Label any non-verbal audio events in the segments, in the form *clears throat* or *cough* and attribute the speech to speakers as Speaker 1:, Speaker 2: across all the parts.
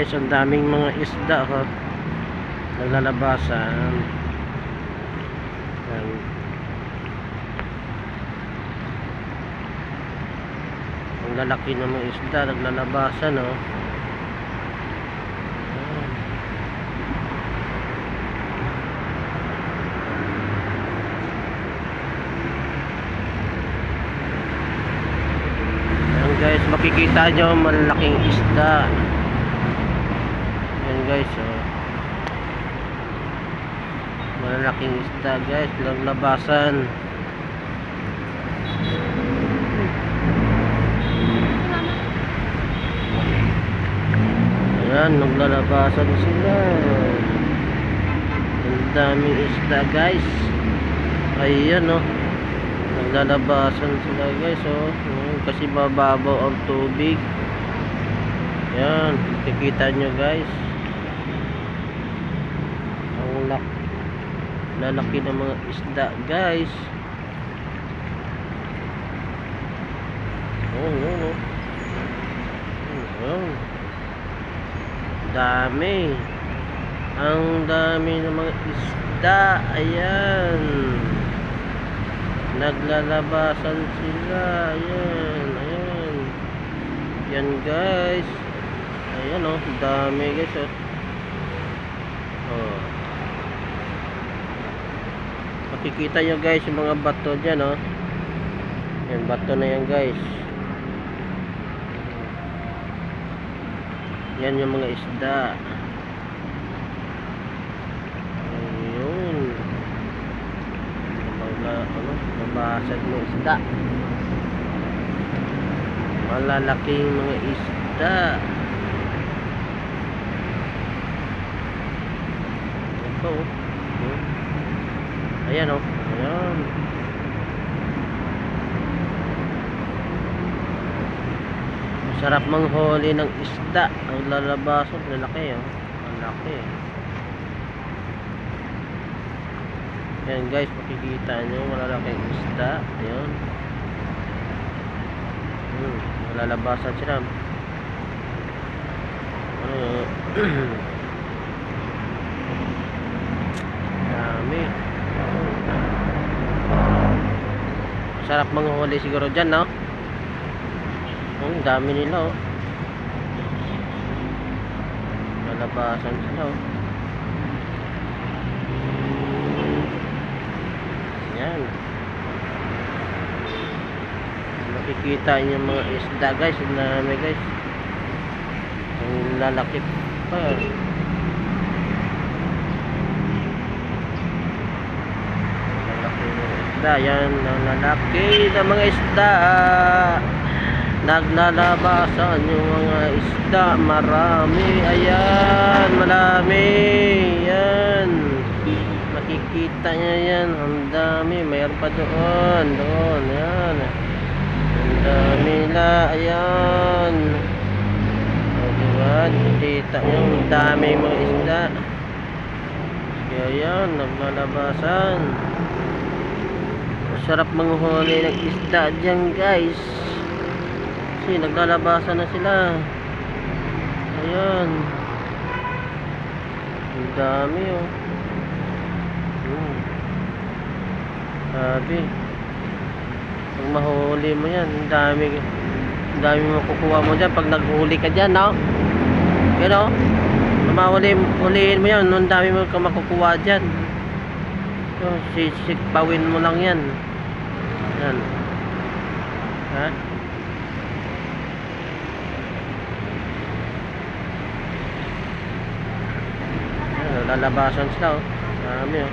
Speaker 1: guys, ang daming mga isda oh. Naglalabasan. Yan. Ang lalaki ng mga isda naglalabasan oh. Guys, makikita nyo malaking isda. Guys, oh. Malalaking isda guys, laglabasan. Ayan, naglalabasan sila. Ang daming isda guys. Ayan oh. Naglalabasan sila guys oh. Kasi mababaw ang tubig. Yan, kikita nyo guys. Ang lak lalaki ng mga isda guys. Oh, oh, oh. Oh. Dami. Ang dami ng mga isda. Ayan. Naglalabasan sila. Ayan. Ayan. Yan guys. Ayan oh. Dami guys oh. Oh. Makikita nyo guys yung mga bato dyan oh. Yan bato na yan guys. Yan yung mga isda. Ayun. Mga ano, mabasag ng isda. Malalaking mga isda. Ito oh. Ayan oh. Ayan. Sarap manghuli ng isda. Ang lalabasan, lalaki oh. Ang laki. Yan guys, makikita nyo malalaking isda. Ayun. Hmm, malalabasan sila. Ano *clears throat* Dami. Sarap manghuli siguro dyan, no? Ang dami nila oh. Lalabasan sila oh. Yan. Makikita yung mga isda guys, ang dami guys. Ang lalaki pa. Lalaki ng isda, yan ang lalaki ng mga isda naglalabasan yung mga isda. Marami ayan marami yan. Makikita niya yan ang dami mayroon pa doon doon yan. Ang dami la ayan. O diba? Kita yung dami mga isda. Kaya yan naglalabasan masarap manghuli ng isda dyan guys. Kasi naglalabasan na sila. Ayan. Ang dami oh. Hmm. sabi pag mahuli mo yan ang dami ang dami makukuha mo dyan. Pag naghuli ka dyan no? Yun mamahuli huliin mo yan ang dami mo ka makukuha dyan. So, sisikpawin mo lang yan yan ha Ayan, lalabasan sila oh. Dami oh.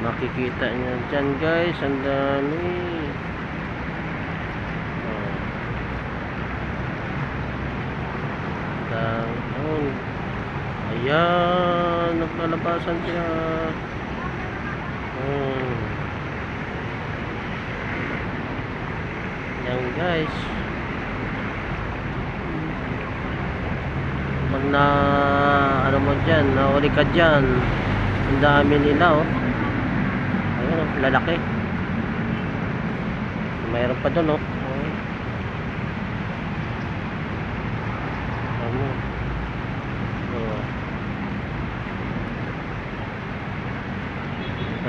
Speaker 1: Makikita nyo dyan guys, ang dami. Down. Ayan, naglalabasan sila. Oh. Yan guys. Pag na ano mo dyan, nahuli ka dyan. Ang dami nila oh. lalaki. Mayroon pa doon, oh. Oh. Ano? Oh.